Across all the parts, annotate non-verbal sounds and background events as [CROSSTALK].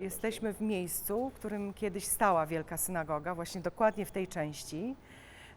Jesteśmy w miejscu, w którym kiedyś stała Wielka Synagoga, właśnie dokładnie w tej części.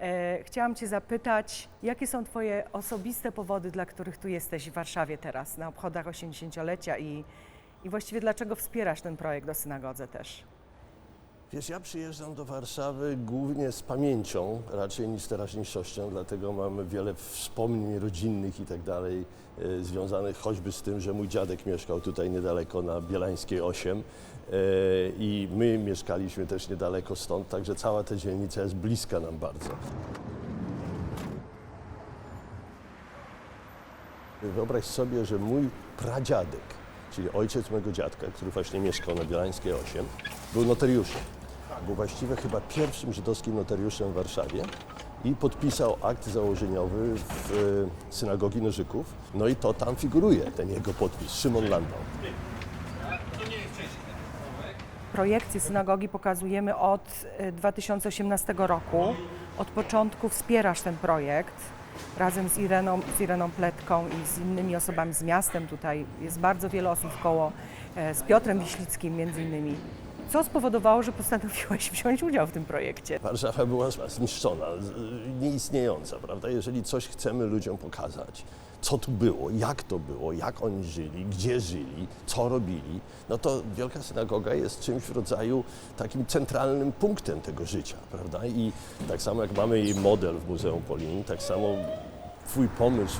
E, chciałam Cię zapytać, jakie są Twoje osobiste powody, dla których tu jesteś w Warszawie teraz, na obchodach 80-lecia i, i właściwie dlaczego wspierasz ten projekt o synagodze też? Wiesz, ja przyjeżdżam do Warszawy głównie z pamięcią, raczej niż z teraźniejszością, dlatego mam wiele wspomnień rodzinnych i tak dalej, e, związanych choćby z tym, że mój dziadek mieszkał tutaj niedaleko na Bielańskiej 8 e, i my mieszkaliśmy też niedaleko stąd, także cała ta dzielnica jest bliska nam bardzo. Wyobraź sobie, że mój pradziadek, czyli ojciec mojego dziadka, który właśnie mieszkał na Bielańskiej 8, był notariuszem. Był właściwie chyba pierwszym żydowskim notariuszem w Warszawie i podpisał akt założeniowy w e, synagogi Nożyków. No i to tam figuruje, ten jego podpis, Szymon Landau. Projekcję synagogi pokazujemy od e, 2018 roku. Od początku wspierasz ten projekt razem z Ireną, z Ireną Pletką i z innymi osobami z miastem. Tutaj jest bardzo wiele osób koło, e, z Piotrem Wiślickim między innymi. Co spowodowało, że postanowiłeś [LAUGHS] wziąć udział w tym projekcie? Warszawa była zniszczona, z- nieistniejąca, prawda? Jeżeli coś chcemy ludziom pokazać, co tu było, jak to było, jak oni żyli, gdzie żyli, co robili, no to Wielka Synagoga jest czymś w rodzaju takim centralnym punktem tego życia, prawda? I tak samo jak mamy jej model w Muzeum Polin, tak samo Twój pomysł,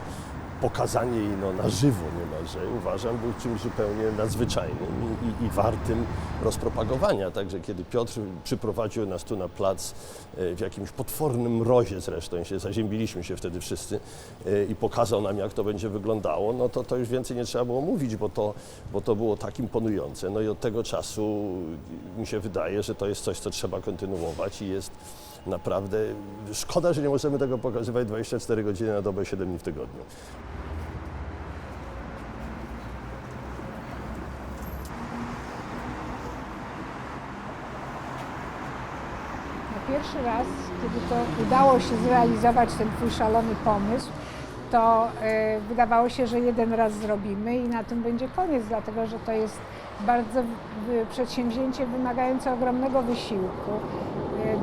pokazanie jej no, na żywo niemalże, uważam, był czymś zupełnie nadzwyczajnym i, i, i wartym rozpropagowania. Także kiedy Piotr przyprowadził nas tu na plac e, w jakimś potwornym mrozie zresztą, się zaziębiliśmy się wtedy wszyscy e, i pokazał nam, jak to będzie wyglądało, no to, to już więcej nie trzeba było mówić, bo to, bo to było tak imponujące. No i od tego czasu mi się wydaje, że to jest coś, co trzeba kontynuować i jest naprawdę szkoda, że nie możemy tego pokazywać 24 godziny na dobę, 7 dni w tygodniu. Pierwszy raz, kiedy to udało się zrealizować ten twój szalony pomysł, to e, wydawało się, że jeden raz zrobimy i na tym będzie koniec, dlatego że to jest bardzo w- przedsięwzięcie wymagające ogromnego wysiłku,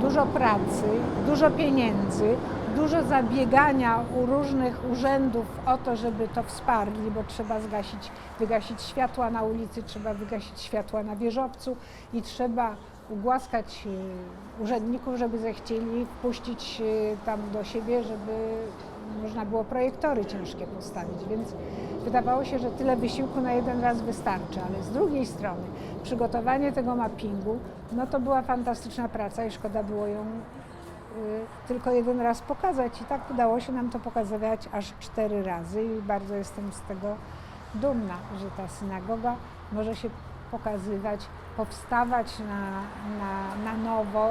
dużo pracy, dużo pieniędzy, dużo zabiegania u różnych urzędów o to, żeby to wsparli, bo trzeba zgasić, wygasić światła na ulicy, trzeba wygasić światła na wieżowcu i trzeba ugłaskać e, urzędników, żeby zechcieli wpuścić e, tam do siebie, żeby można było projektory ciężkie postawić, więc wydawało się, że tyle wysiłku na jeden raz wystarczy, ale z drugiej strony przygotowanie tego mappingu, no to była fantastyczna praca i szkoda było ją y, tylko jeden raz pokazać i tak udało się nam to pokazywać aż cztery razy i bardzo jestem z tego dumna, że ta synagoga może się pokazywać, powstawać na, na, na nowo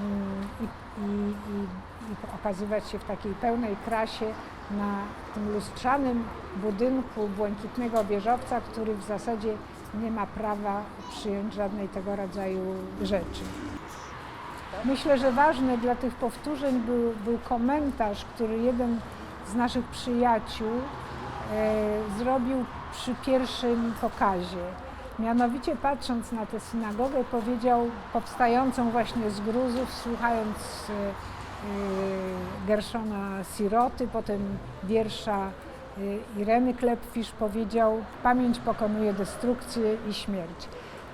mm, i, i, i, i okazywać się w takiej pełnej krasie na tym lustrzanym budynku błękitnego wieżowca, który w zasadzie nie ma prawa przyjąć żadnej tego rodzaju rzeczy. Myślę, że ważny dla tych powtórzeń był, był komentarz, który jeden z naszych przyjaciół e, zrobił przy pierwszym pokazie. Mianowicie patrząc na tę synagogę powiedział, powstającą właśnie z gruzów, słuchając e, Gershona Siroty, potem wiersza e, Ireny Klepfisz powiedział pamięć pokonuje destrukcję i śmierć.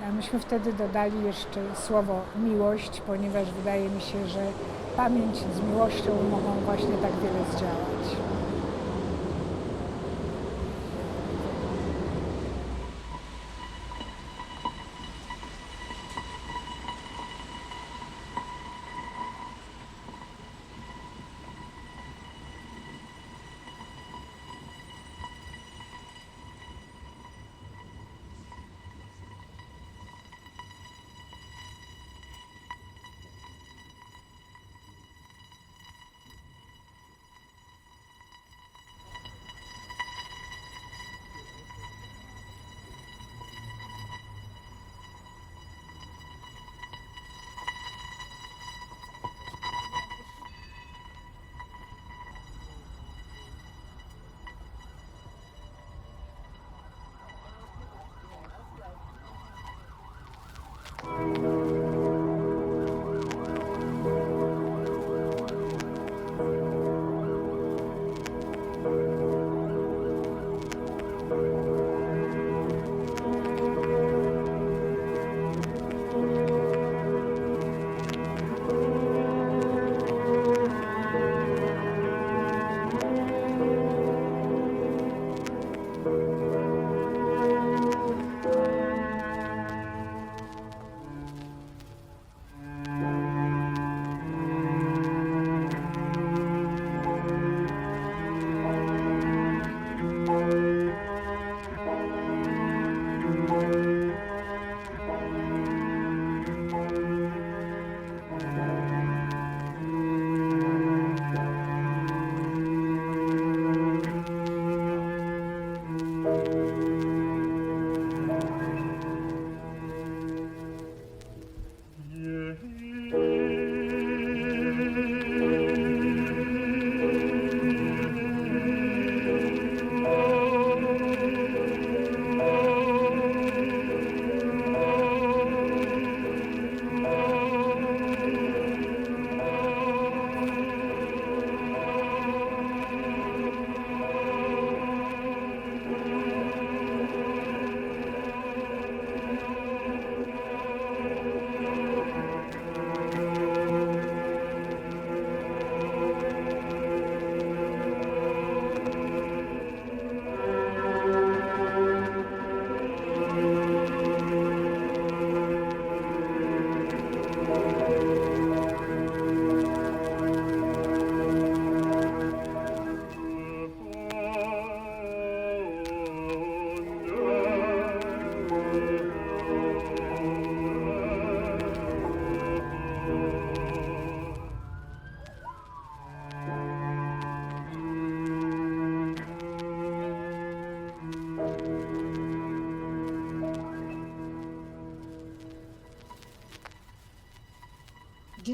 A myśmy wtedy dodali jeszcze słowo miłość, ponieważ wydaje mi się, że pamięć z miłością mogą właśnie tak wiele zdziałać.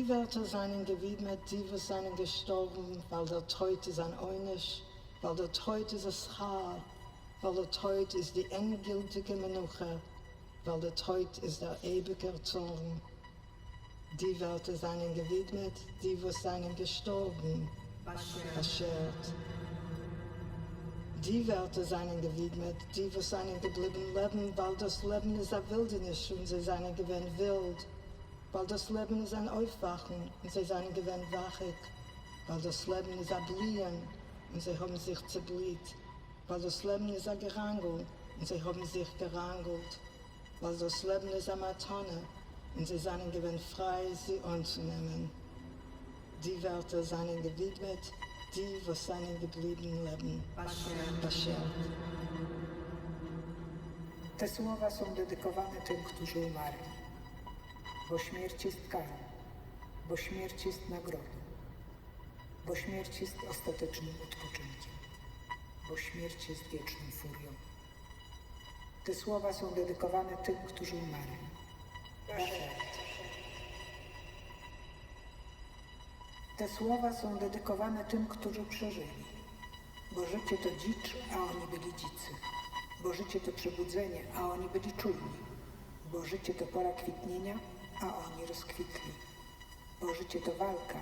Die Wörter seien gewidmet, die wir seien gestorben, weil der Teut ist ein Eunisch, weil der Teut ist ein Schar, weil der Teut ist die endgültige Menuche, weil der Teut ist der ewige Zorn. Die Wörter seien gewidmet, die wir seien gestorben, beschert. Die Wörter seien gewidmet, die wir seien geblieben leben, weil das Leben ist ein Wildnis und sie seien gewinn wild. Weil das Leben ist ein Aufwachen und sie seien gewinn wachig. Weil das Leben ist ein Blien und sie haben sich zerbliet. Weil das Leben ist ein Gerangel und sie haben sich gerangelt. Weil das Leben ist eine Matone und sie seien gewinn frei, sie anzunehmen. Die Wörter seien gewidmet, die, was seien geblieben leben. Basher. Te słowa są dedykowane tym, którzy umarli, bo śmierć jest karą, bo śmierć jest nagrodą, bo śmierć jest ostatecznym odpoczynkiem, bo śmierć jest wieczną furią. Te słowa są dedykowane tym, którzy umarli. Te słowa są dedykowane tym, którzy przeżyli, bo życie to dzicz, a oni byli dzicy. Bo życie to przebudzenie, a oni byli czujni. Bo życie to pora kwitnienia, a oni rozkwitli. Bo życie to walka,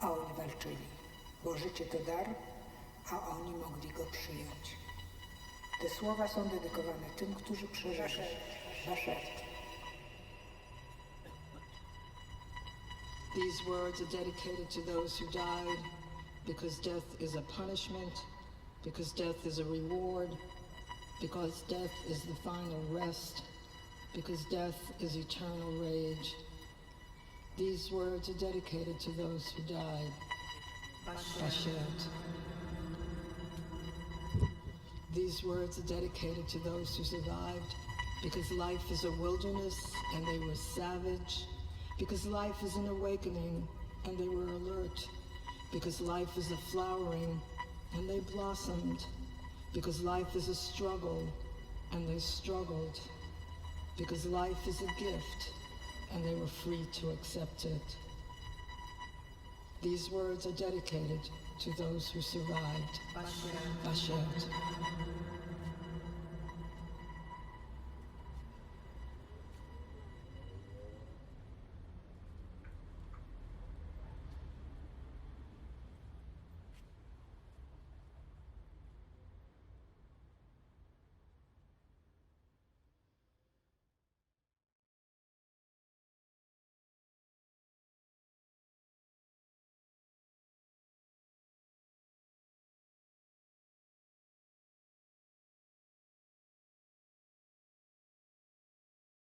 a oni walczyli. Bo życie to dar, a oni mogli go przyjąć. Te słowa są dedykowane tym, którzy przeżyli. Bashert. These words are dedicated to those who died because death is a punishment, because death is a reward, because death is the final rest, because death is eternal rage. These words are dedicated to those who died. Bashet. These words are dedicated to those who survived because life is a wilderness and they were savage, because life is an awakening and they were alert, because life is a flowering and they blossomed, because life is a struggle and they struggled, because life is a gift and they were free to accept it. These words are dedicated to those who survived. Bashet.